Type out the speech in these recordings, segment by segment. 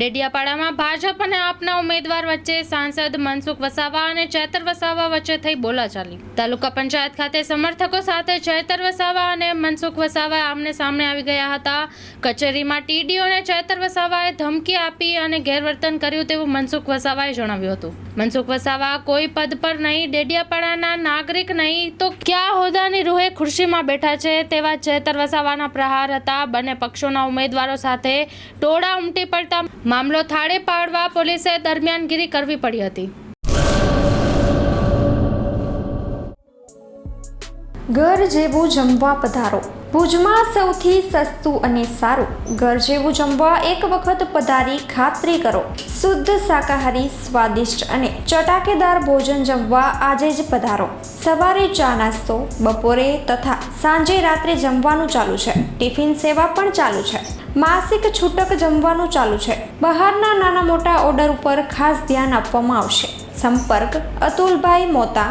ડેડિયાપાડામાં ભાજપ અને આપના ઉમેદવાર વચ્ચે સાંસદ મનસુખ વસાવા અને ચેતર વસાવા વચ્ચે થઈ બોલાચાલી. તાલુકા પંચાયત ખાતે સમર્થકો સાથે ચેતર વસાવા અને મનસુખ વસાવા આમને સામને આવી ગયા હતા. કચેરીમાં ટીડીઓને ચેતર વસાવાએ ધમકી આપી અને ગેરવર્તન કર્યું તેવું મનસુખ વસાવાએ જણાવ્યું હતું. મનસુખ વસાવા કોઈ પદ પર નહીં, ડેડિયાપાડાના નાગરિક નહીં, તો ક્યાં હોદ્દાની રૂહે ખુરશીમાં બેઠા છે તેવા ચેતર વસાવાના પ્રહાર હતા. બંને પક્ષોના ઉમેદવારો સાથે ટોળા ઉમટી પડતા મામલો થાળે પાડવા પોલીસે દરમિયાનગીરી કરવી પડી હતી. ઘર જેવું જમવા પધારો. ભુજમાં સૌથી સસ્તું અને સારું. ઘર જેવું જમવા એક વખત પધારી ખાતરી કરો. શુદ્ધ શાકાહારી, સ્વાદિષ્ટ અને ચટાકેદાર ભોજન જમવા આજે જ પધારો. સવારે ચા નાસ્તો, બપોરે તથા સાંજે રાત્રે જમવાનું ચાલુ છે. ટિફિન સેવા પણ ચાલુ છે. માસિક છૂટક જમવાનું ચાલુ છે. બહારના નાના મોટા ઓર્ડર ઉપર ખાસ ધ્યાન આપવામાં આવશે. સંપર્ક અતુલભાઈ મોતા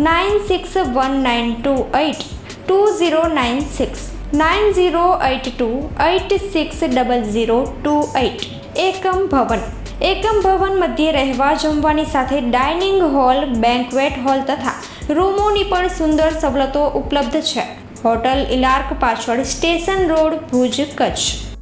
nine six one nine two eight two zero nine six nine zero eight two eight six double zero two eight એકમ ભવન. એકમ ભવન મધ્યે રહેવા જમવાની સાથે ડાઇનિંગ હોલ, બેન્ક્વેટ હોલ તથા રૂમોની પણ સુંદર સવલતો ઉપલબ્ધ છે. હોટલ ઇલાર્ક પાછળ સ્ટેશન રોડ ભુજ કચ્છ.